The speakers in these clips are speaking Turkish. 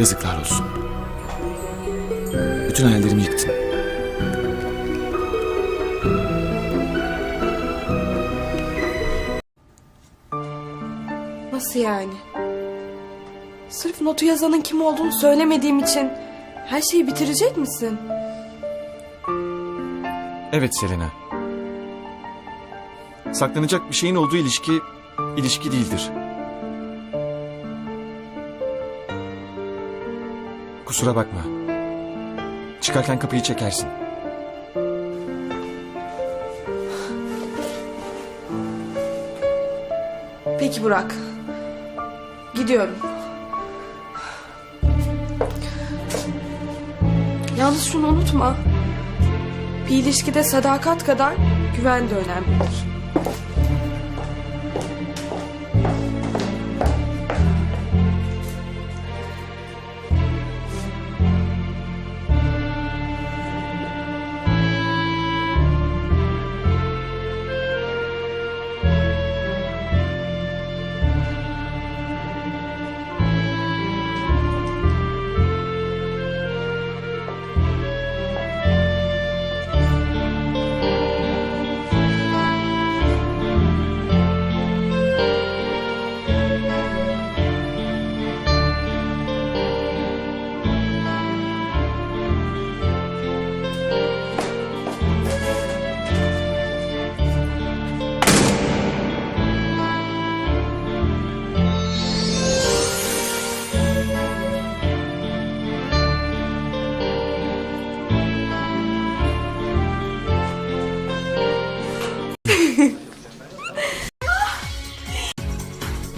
Yazıklar olsun. Bütün hayallerimi yıktın. Nasıl yani? Sırf notu yazanın kim olduğunu söylemediğim için her şeyi bitirecek misin? Evet Selena. Saklanacak bir şeyin olduğu ilişki, ilişki değildir. Kusura bakma. Çıkarken kapıyı çekersin. Peki Burak. Gidiyorum. Yalnız şunu unutma. Bir ilişkide sadakat kadar güven de önemlidir.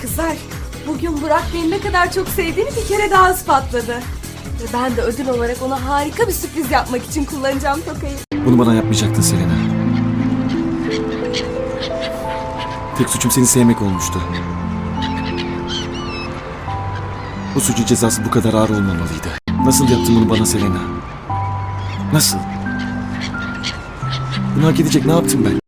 Kızlar, bugün Burak beni ne kadar çok sevdiğini bir kere daha ispatladı. Ve ben de ödül olarak ona harika bir sürpriz yapmak için kullanacağım tokayı. Bunu bana yapmayacaktın Selena. Tek suçum seni sevmek olmuştu. Bu suçun cezası bu kadar ağır olmamalıydı. Nasıl yaptın bunu bana Selena? Nasıl? Bunu hak edecek ne yaptım ben?